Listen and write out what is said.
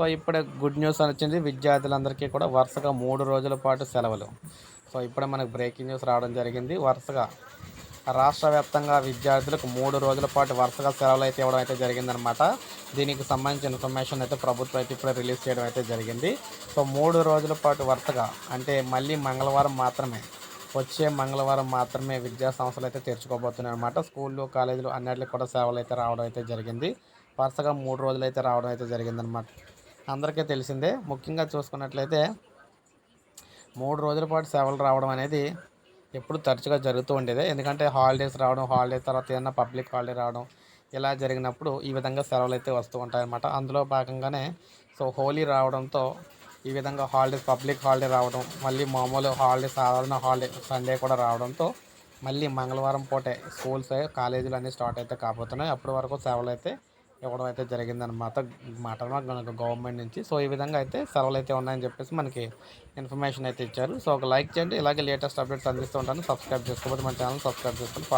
So ఇప్పుడే good news అని వచ్చింది. విద్యార్థులందరికీ కూడా వరుసగా మూడు రోజుల పాటు సెలవులు. సో ఇప్పుడే మనకు బ్రేకింగ్ న్యూస్ రావడం జరిగింది. వరుసగా రాష్ట్ర వ్యాప్తంగా విద్యార్థులకు మూడు రోజుల పాటు వరుసగా సెలవులు అయితే ఇవ్వడం అయితే జరిగిందనమాట దీనికి సంబంధించిన ఇన్ఫర్మేషన్ అయితే ప్రభుత్వం అయితే ఇప్పుడే రిలీజ్ చేయడం అయితే జరిగింది. సో మూడు రోజుల పాటు వరుసగా అంటే మళ్ళీ మంగళవారం మాత్రమే వచ్చే మంగళవారం మాత్రమే విద్యా సంస్థలు అయితే తెరుచుకోబోతున్నాయి అనమాట స్కూళ్ళు కాలేజీలు అన్నిటికి కూడా సేవలు అయితే రావడం అయితే జరిగింది. వరుసగా మూడు రోజులు అయితే రావడం అయితే జరిగిందనమాట అందరికీ తెలిసిందే. ముఖ్యంగా చూసుకున్నట్లయితే మూడు రోజుల పాటు సేవలు రావడం అనేది ఎప్పుడు తరచుగా జరుగుతూ ఉండేది. ఎందుకంటే హాలిడేస్ రావడం హాలిడేస్ తర్వాత ఏదైనా పబ్లిక్ హాలిడే రావడం ఇలా జరిగినప్పుడు ఈ విధంగా సెలవులు అయితే వస్తూ ఉంటాయన్నమాట. అందులో భాగంగానే సో హోలీ రావడంతో ఈ విధంగా హాలిడేస్ పబ్లిక్ హాలిడే రావడం మళ్ళీ మామూలు హాలిడే సాధారణ హాలిడే సండే కూడా రావడంతో మళ్ళీ మంగళవారం పూటే స్కూల్స్ కాలేజీలు అన్నీ స్టార్ట్ అయితే కాబోతున్నాయి. అప్పటి వరకు సేవలు అయితే ఇవ్వడం అయితే జరిగిందనమాట మాట మనకు గవర్నమెంట్ నుంచి. సో ఈ విధంగా అయితే సెలవులు అయితే ఉన్నాయని చెప్పేసి మనకి ఇన్ఫర్మేషన్ అయితే ఇచ్చారు. సో ఒక లైక్ చేయండి. ఇలాగే లేటెస్ట్ అప్డేట్స్ అందిస్తూ ఉంటాను. సబ్స్క్రైబ్ చేసుకోకపోతే మన ఛానల్ సబ్స్క్రైబ్ చేసుకొని